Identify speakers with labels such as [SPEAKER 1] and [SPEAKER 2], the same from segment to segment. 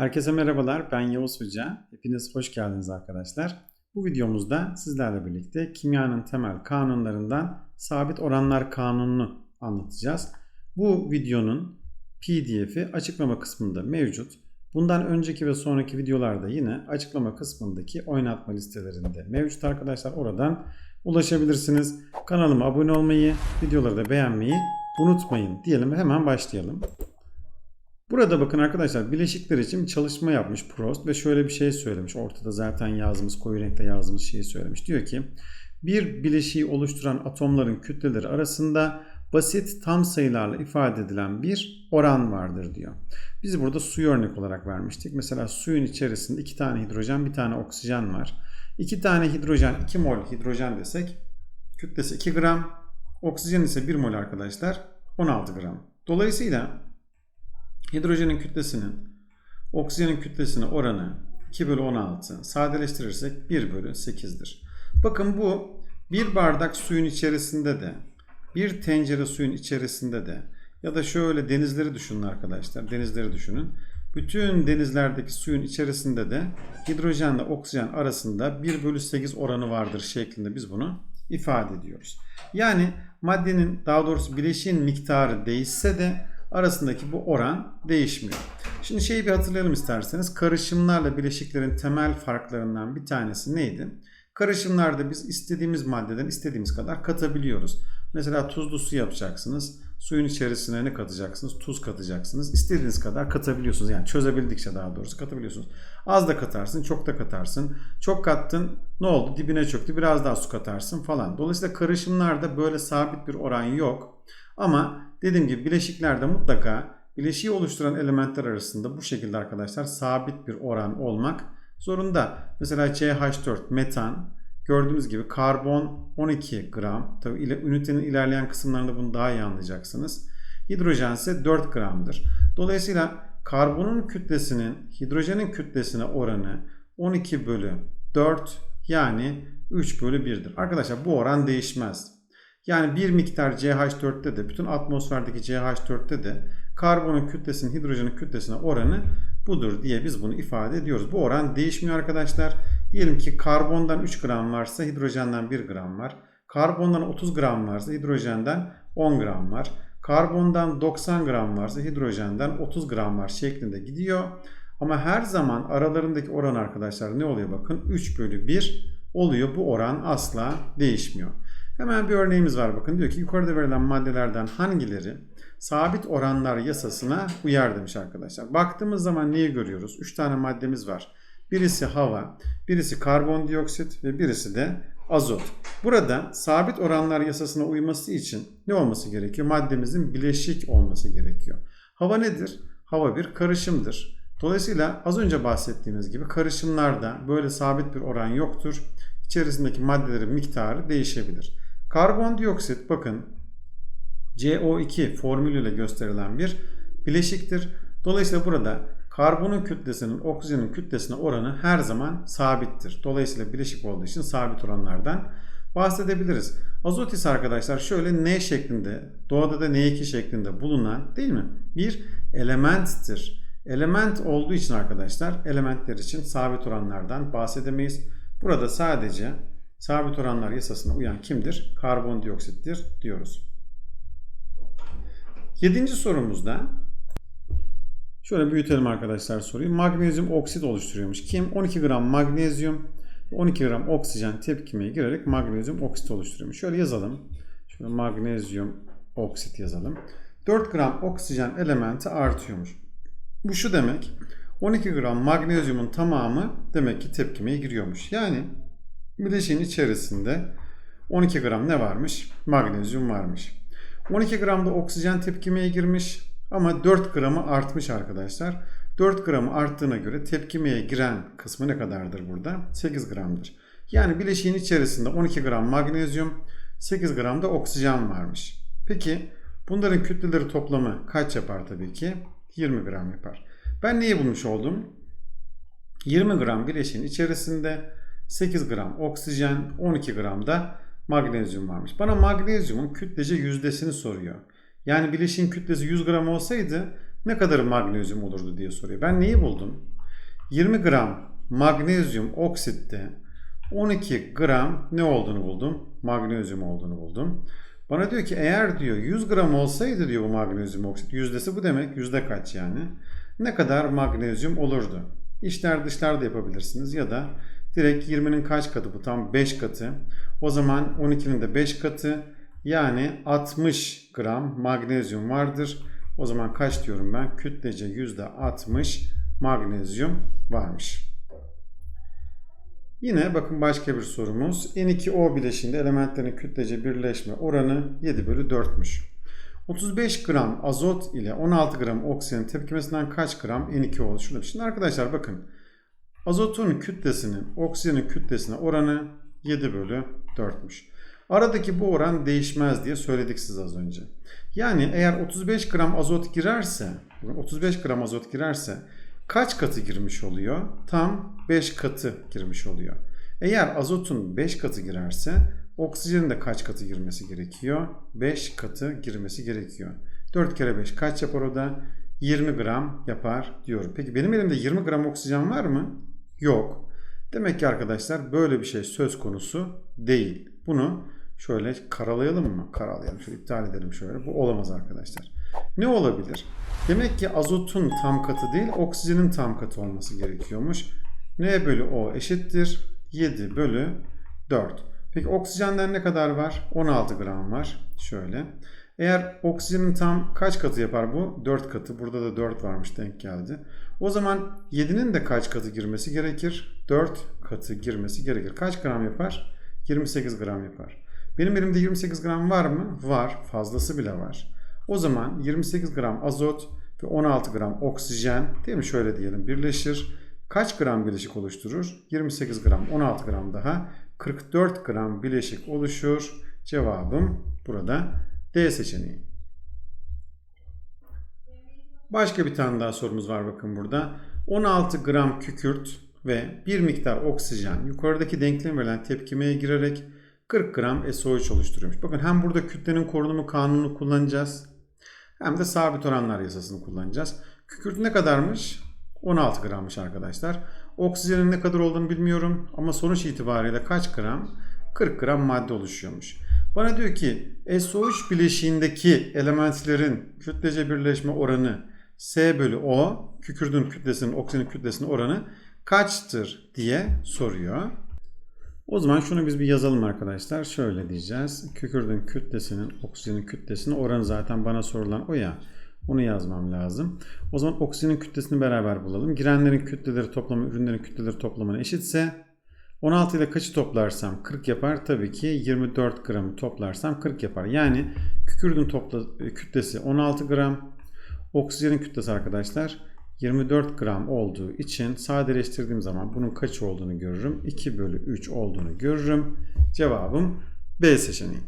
[SPEAKER 1] Herkese merhabalar, ben Yavuz Hoca. Hepiniz hoş geldiniz arkadaşlar. Bu videomuzda sizlerle birlikte kimyanın temel kanunlarından sabit oranlar kanununu anlatacağız. Bu videonun pdf'i açıklama kısmında mevcut. Bundan önceki ve sonraki videolarda yine açıklama kısmındaki oynatma listelerinde mevcut arkadaşlar. Oradan ulaşabilirsiniz. Kanalıma abone olmayı, videoları da beğenmeyi unutmayın diyelim hemen başlayalım. Burada bakın arkadaşlar bileşikler için çalışma yapmış Prost ve şöyle bir şey söylemiş. Ortada zaten yazdığımız koyu renkte yazdığımız şeyi söylemiş. Diyor ki bir bileşiği oluşturan atomların kütleleri arasında basit tam sayılarla ifade edilen bir oran vardır diyor. Biz burada suyu örnek olarak vermiştik. Mesela suyun içerisinde iki tane hidrojen bir tane oksijen var. İki tane hidrojen 2 mol hidrojen desek kütlesi 2 gram. Oksijen ise 1 mol arkadaşlar 16 gram. Dolayısıyla hidrojenin kütlesinin oksijenin kütlesine oranı 2 bölü 16 sadeleştirirsek 1 bölü 8'dir. Bakın bu bir bardak suyun içerisinde de bir tencere suyun içerisinde de ya da şöyle denizleri düşünün arkadaşlar. Denizleri düşünün. Bütün denizlerdeki suyun içerisinde de hidrojenle oksijen arasında 1 bölü 8 oranı vardır şeklinde biz bunu ifade ediyoruz. Yani maddenin daha doğrusu bileşiğin miktarı değişse de arasındaki bu oran değişmiyor. Şimdi şeyi bir hatırlayalım isterseniz. Karışımlarla bileşiklerin temel farklarından bir tanesi neydi? Karışımlarda biz istediğimiz maddeden istediğimiz kadar katabiliyoruz. Mesela tuzlu su yapacaksınız. Suyun içerisine ne katacaksınız? Tuz katacaksınız. İstediğiniz kadar katabiliyorsunuz. Yani çözebildikçe daha doğrusu katabiliyorsunuz. Az da katarsın, çok da katarsın. Çok kattın, ne oldu? Dibine çöktü. Biraz daha su katarsın falan. Dolayısıyla karışımlarda böyle sabit bir oran yok. Ama dediğim gibi bileşiklerde mutlaka bileşiği oluşturan elementler arasında bu şekilde arkadaşlar sabit bir oran olmak zorunda. Mesela CH4 metan gördüğünüz gibi karbon 12 gram. Tabi ile, ünitenin ilerleyen kısımlarında bunu daha iyi anlayacaksınız. Hidrojen ise 4 gramdır. Dolayısıyla karbonun kütlesinin hidrojenin kütlesine oranı 12 bölü 4 yani 3 bölü 1'dir. Arkadaşlar bu oran değişmez. Yani bir miktar CH4'te de bütün atmosferdeki CH4'te de karbonun kütlesinin hidrojenin kütlesine oranı budur diye biz bunu ifade ediyoruz. Bu oran değişmiyor arkadaşlar. Diyelim ki karbondan 3 gram varsa hidrojenden 1 gram var. Karbondan 30 gram varsa hidrojenden 10 gram var. Karbondan 90 gram varsa hidrojenden 30 gram var şeklinde gidiyor. Ama her zaman aralarındaki oran arkadaşlar ne oluyor bakın 3 bölü 1 oluyor. Bu oran asla değişmiyor. Hemen bir örneğimiz var bakın. Diyor ki yukarıda verilen maddelerden hangileri sabit oranlar yasasına uyar demiş arkadaşlar. Baktığımız zaman neyi görüyoruz? 3 tane maddemiz var. Birisi hava, birisi karbondioksit ve birisi de azot. Burada sabit oranlar yasasına uyması için ne olması gerekiyor? Maddemizin bileşik olması gerekiyor. Hava nedir? Hava bir karışımdır. Dolayısıyla az önce bahsettiğimiz gibi karışımlarda böyle sabit bir oran yoktur. İçerisindeki maddelerin miktarı değişebilir. Karbondioksit bakın CO2 formülüyle gösterilen bir bileşiktir. Dolayısıyla burada karbonun kütlesinin oksijenin kütlesine oranı her zaman sabittir. Dolayısıyla bileşik olduğu için sabit oranlardan bahsedebiliriz. Azot ise arkadaşlar şöyle N şeklinde, doğada da N2 şeklinde bulunan değil mi? Bir elementtir. Element olduğu için arkadaşlar elementler için sabit oranlardan bahsedemeyiz. Burada sadece sabit oranlar yasasına uyan kimdir? Karbondioksittir diyoruz. Yedinci sorumuzda şöyle büyütelim arkadaşlar soruyu. Magnezyum oksit oluşturuyormuş. Kim? 12 gram magnezyum 12 gram oksijen tepkimeye girerek magnezyum oksit oluşturuyormuş. Şöyle yazalım. Şöyle magnezyum oksit yazalım. 4 gram oksijen elementi artıyormuş. Bu şu demek. 12 gram magnezyumun tamamı demek ki tepkimeye giriyormuş. Yani bileşiğin içerisinde 12 gram ne varmış? Magnezyum varmış. 12 gram da oksijen tepkimeye girmiş ama 4 gramı artmış arkadaşlar. 4 gramı arttığına göre tepkimeye giren kısmı ne kadardır burada? 8 gramdır. Yani bileşiğin içerisinde 12 gram magnezyum, 8 gram da oksijen varmış. Peki bunların kütleleri toplamı kaç yapar tabii ki? 20 gram yapar. Ben neyi bulmuş oldum? 20 gram bileşiğin içerisinde 8 gram oksijen, 12 gram da magnezyum varmış. Bana magnezyumun kütlece yüzdesini soruyor. Yani bileşiğin kütlesi 100 gram olsaydı ne kadar magnezyum olurdu diye soruyor. Ben neyi buldum? 20 gram magnezyum oksitte 12 gram ne olduğunu buldum? Magnezyum olduğunu buldum. Bana diyor ki eğer diyor 100 gram olsaydı diyor bu magnezyum oksit yüzdesi bu demek yüzde kaç yani? Ne kadar magnezyum olurdu? İçler dışlar da yapabilirsiniz ya da direkt 20'nin kaç katı bu tam 5 katı. O zaman 12'nin de 5 katı yani 60 gram magnezyum vardır. O zaman kaç diyorum ben? Kütlece %60 magnezyum varmış. Yine bakın başka bir sorumuz. N2O bileşiğinde elementlerin kütlece birleşme oranı 7 bölü 4'müş. 35 gram azot ile 16 gram oksijenin tepkimesinden kaç gram N2O oluşur? Şimdi arkadaşlar bakın. Azotun kütlesinin oksijenin kütlesine oranı 7 bölü 4'müş. Aradaki bu oran değişmez diye söyledik siz az önce. Yani eğer 35 gram azot girerse, 35 gram azot girerse kaç katı girmiş oluyor? Tam 5 katı girmiş oluyor. Eğer azotun 5 katı girerse oksijenin de kaç katı girmesi gerekiyor? 5 katı girmesi gerekiyor. 4 kere 5 kaç yapar o da? 20 gram yapar diyorum. Peki benim elimde 20 gram oksijen var mı? Yok. Demek ki arkadaşlar böyle bir şey söz konusu değil. Bunu şöyle karalayalım mı? Karalayalım. Şöyle iptal edelim şöyle. Bu olamaz arkadaşlar. Ne olabilir? Demek ki azotun tam katı değil, oksijenin tam katı olması gerekiyormuş. N bölü O eşittir 7 bölü 4. Peki oksijenden ne kadar var? 16 gram var. Şöyle. Eğer oksijenin tam kaç katı yapar bu? 4 katı. Burada da 4 varmış denk geldi. O zaman 7'nin de kaç katı girmesi gerekir? 4 katı girmesi gerekir. Kaç gram yapar? 28 gram yapar. Benim elimde 28 gram var mı? Var. Fazlası bile var. O zaman 28 gram azot ve 16 gram oksijen değil mi? Şöyle diyelim birleşir. Kaç gram bileşik oluşturur? 28 gram 16 gram daha 44 gram bileşik oluşur. Cevabım burada D seçeneği. Başka bir tane daha sorumuz var bakın burada. 16 gram kükürt ve bir miktar oksijen yukarıdaki denklem verilen tepkimeye girerek 40 gram SO3 oluşturuyormuş. Bakın hem burada kütlenin korunumu kanunu kullanacağız. Hem de sabit oranlar yasasını kullanacağız. Kükürt ne kadarmış? 16 grammış arkadaşlar. Oksijenin ne kadar olduğunu bilmiyorum ama sonuç itibariyle kaç gram? 40 gram madde oluşuyormuş. Bana diyor ki SO3 bileşiğindeki elementlerin kütlece birleşme oranı S bölü O, kükürdün kütlesinin oksijenin kütlesinin oranı kaçtır diye soruyor. O zaman şunu biz bir yazalım arkadaşlar. Şöyle diyeceğiz. Kükürdün kütlesinin oksijenin kütlesinin oranı zaten bana sorulan o ya. Onu yazmam lazım. O zaman oksijenin kütlesini beraber bulalım. Girenlerin kütleleri toplamı ürünlerin kütleleri toplamına eşitse 16 ile kaçı toplarsam 40 yapar. Tabii ki 24 gramı toplarsam 40 yapar. Yani kükürdün topla, kütlesi 16 gram. Oksijenin kütlesi arkadaşlar 24 gram olduğu için sadeleştirdiğim zaman bunun kaç olduğunu görürüm. 2 bölü 3 olduğunu görürüm. Cevabım B seçeneği.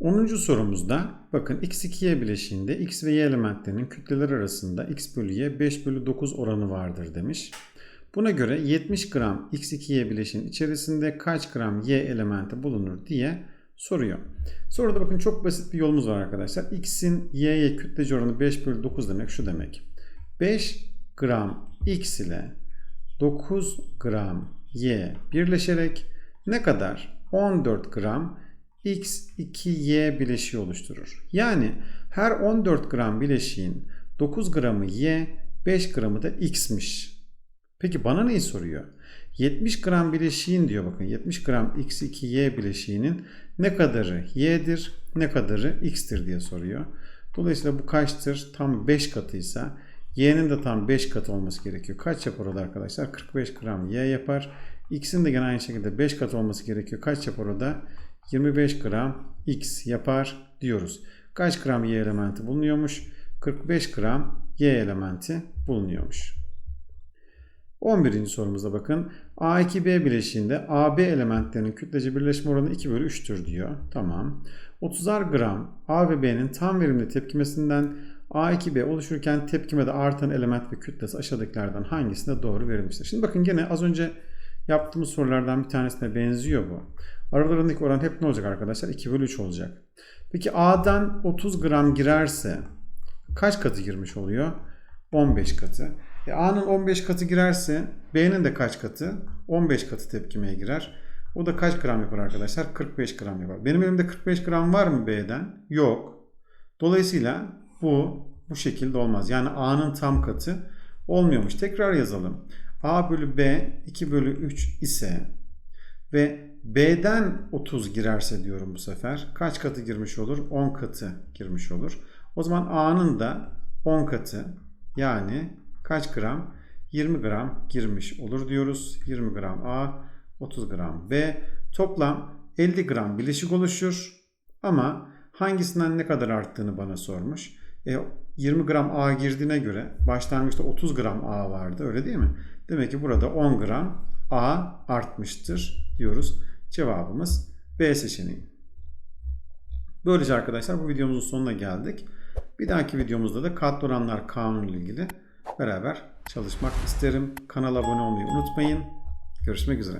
[SPEAKER 1] 10. sorumuzda bakın x2y bileşiğinde x ve y elementlerinin kütleleri arasında x bölü y 5 bölü 9 oranı vardır demiş. Buna göre 70 gram x2y bileşiğin içerisinde kaç gram y elementi bulunur diye soruyor. Soruda bakın çok basit bir yolumuz var arkadaşlar. X'in Y'ye kütlece oranı 5 bölü 9 demek şu demek. 5 gram X ile 9 gram Y birleşerek ne kadar? 14 gram X2Y bileşiği oluşturur. Yani her 14 gram bileşiğin 9 gramı Y, 5 gramı da X'miş. Peki bana neyi soruyor? 70 gram bileşiğin diyor bakın 70 gram X2Y bileşiğinin ne kadarı Y'dir ne kadarı X'tir diye soruyor. Dolayısıyla bu kaçtır? Tam 5 katıysa Y'nin de tam 5 katı olması gerekiyor. Kaç yapar o da arkadaşlar? 45 gram Y yapar. X'in de gene aynı şekilde 5 katı olması gerekiyor. Kaç yapar o da? 25 gram X yapar diyoruz. Kaç gram Y elementi bulunuyormuş? 45 gram Y elementi bulunuyormuş. 11. sorumuza bakın. A2B bileşiğinde AB elementlerinin kütlece birleşme oranı 2 bölü 3'tür diyor. Tamam. 30'ar gram A ve B'nin tam verimli tepkimesinden A2B oluşurken tepkimede artan element ve kütlesi aşağıdakilerden hangisinde doğru verilmiştir? Şimdi bakın gene az önce yaptığımız sorulardan bir tanesine benziyor bu. Aralarındaki oran hep ne olacak arkadaşlar? 2 bölü 3 olacak. Peki A'dan 30 gram girerse kaç katı girmiş oluyor? 15 katı. E, A'nın 15 katı girerse B'nin de kaç katı? 15 katı tepkimeye girer. O da kaç gram yapar arkadaşlar? 45 gram yapar. Benim elimde 45 gram var mı B'den? Yok. Dolayısıyla bu bu şekilde olmaz. Yani A'nın tam katı olmuyormuş. Tekrar yazalım. A bölü B 2 bölü 3 ise ve B'den 30 girerse diyorum bu sefer. Kaç katı girmiş olur? 10 katı girmiş olur. O zaman A'nın da 10 katı yani kaç gram? 20 gram girmiş olur diyoruz. 20 gram A, 30 gram B. Toplam 50 gram bileşik oluşur. Ama hangisinden ne kadar arttığını bana sormuş. E, 20 gram A girdiğine göre başlangıçta 30 gram A vardı öyle değil mi? Demek ki burada 10 gram A artmıştır diyoruz. Cevabımız B seçeneği. Böylece arkadaşlar bu videomuzun sonuna geldik. Bir dahaki videomuzda da katlı oranlar kanunu ile ilgili beraber çalışmak isterim. Kanala abone olmayı unutmayın. Görüşmek üzere.